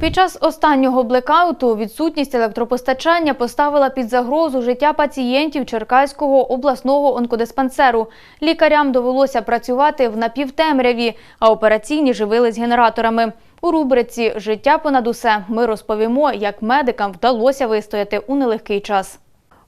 Під час останнього блекауту відсутність електропостачання поставила під загрозу життя пацієнтів Черкаського обласного онкодиспансеру. Лікарям довелося працювати в напівтемряві, а операційні живились генераторами. У рубриці Життя понад усе ми розповімо, як медикам вдалося вистояти у нелегкий час.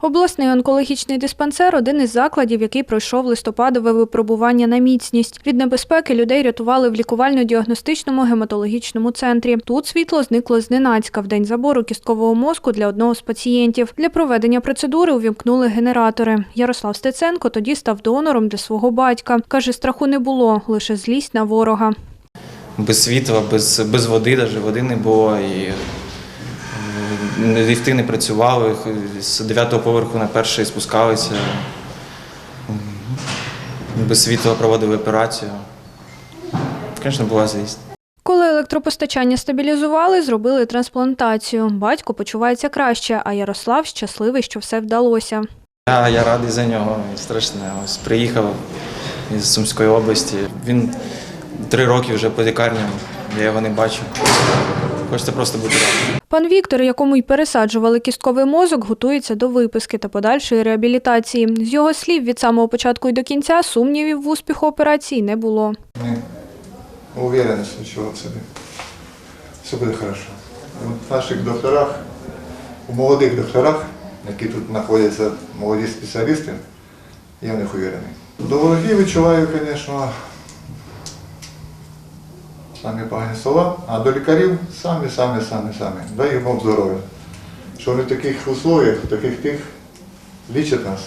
Обласний онкологічний диспансер один із закладів, який пройшов листопадове випробування на міцність. Від небезпеки людей рятували в лікувально-діагностичному гематологічному центрі. Тут світло зникло зненацька в день забору кісткового мозку для одного з пацієнтів. Для проведення процедури увімкнули генератори. Ярослав Стеценко тоді став донором для свого батька. Каже, страху не було, лише злість на ворога. без світла, без, без води, навіть води не було. І ліфти не працювали, з 9 поверху на перший спускалися. Без світла проводили операцію. Звісно, була злість. Коли електропостачання стабілізували, зробили трансплантацію. Батько почувається краще, а Ярослав щасливий, що все вдалося. Я, я радий за нього, і страшне. Ось приїхав із Сумської області. Він три роки вже по лікарням, я його не бачив. Хочеться просто бути радим. Пан Віктор, якому й пересаджували кістковий мозок, готується до виписки та подальшої реабілітації. З його слів, від самого початку і до кінця сумнівів в успіху операції не було. Мы уверены, что ничего абсолютно. Все буде. От в наших докторах, у молодих докторах, які тут знаходяться молоді спеціалісти, я в них уверений. До ворогів відчуваю, звісно, самі погані слова, а до лікарів самі, самі, самі, самі. Дай їм здоров'я. Що вони в таких условиях, в таких тих лічать нас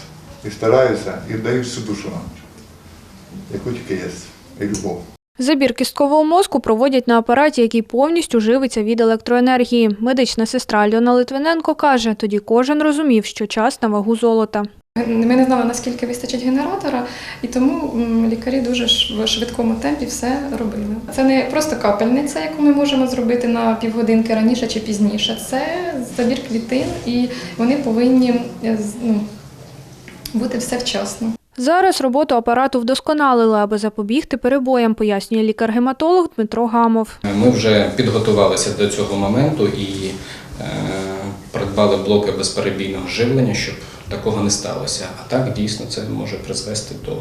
і стараються, і дають всю душу нам, яку тільки є, і любов. Забір кісткового мозку проводять на апараті, який повністю живиться від електроенергії. Медична сестра Альона Литвиненко каже, тоді кожен розумів, що час на вагу золота. Ми не знали, наскільки вистачить генератора, і тому лікарі дуже в швидкому темпі все робили. Це не просто капельниця, яку ми можемо зробити на півгодинки раніше чи пізніше. Це забір клітин, і вони повинні з- ну, бути все вчасно. Зараз роботу апарату вдосконалили, аби запобігти перебоям, пояснює лікар-гематолог Дмитро Гамов. Ми вже підготувалися до цього моменту і е, придбали блоки безперебійного живлення, щоб такого не сталося. А так дійсно це може призвести до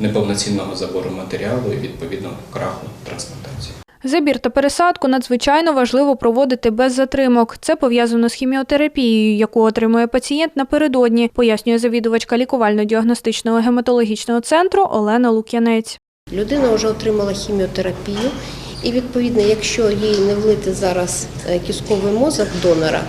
неповноцінного забору матеріалу і відповідно краху трансплантації. Забір та пересадку надзвичайно важливо проводити без затримок. Це пов'язано з хіміотерапією, яку отримує пацієнт напередодні, пояснює завідувачка лікувально-діагностичного гематологічного центру Олена Лук'янець. Людина вже отримала хіміотерапію, і відповідно, якщо їй не влити зараз е, кістковий мозок донора,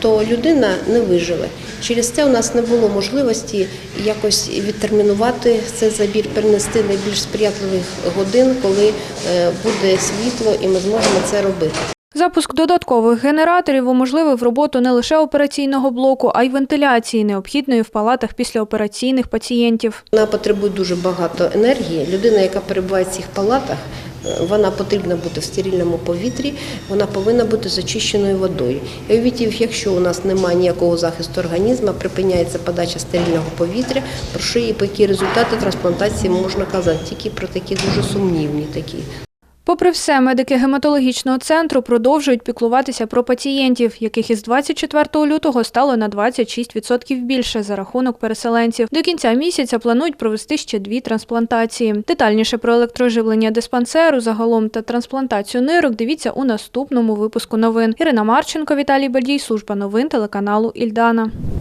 то людина не виживе. Через це у нас не було можливості якось відтермінувати цей забір, перенести на більш сприятливих годин, коли е, буде світло, і ми зможемо це робити. Запуск додаткових генераторів уможливив роботу не лише операційного блоку, а й вентиляції, необхідної в палатах післяопераційних пацієнтів. Вона потребує дуже багато енергії. Людина, яка перебуває в цих палатах, вона потрібна бути в стерильному повітрі, вона повинна бути зачищеною водою. І уявіть, якщо у нас немає ніякого захисту організму, припиняється подача стерильного повітря, про що і які результати трансплантації можна казати, тільки про такі дуже сумнівні такі. Попри все, медики гематологічного центру продовжують піклуватися про пацієнтів, яких із 24 лютого стало на 26% більше за рахунок переселенців. До кінця місяця планують провести ще дві трансплантації. Детальніше про електроживлення диспансеру загалом та трансплантацію нирок дивіться у наступному випуску новин. Ірина Марченко, Віталій Бадій, служба новин телеканалу Ільдана.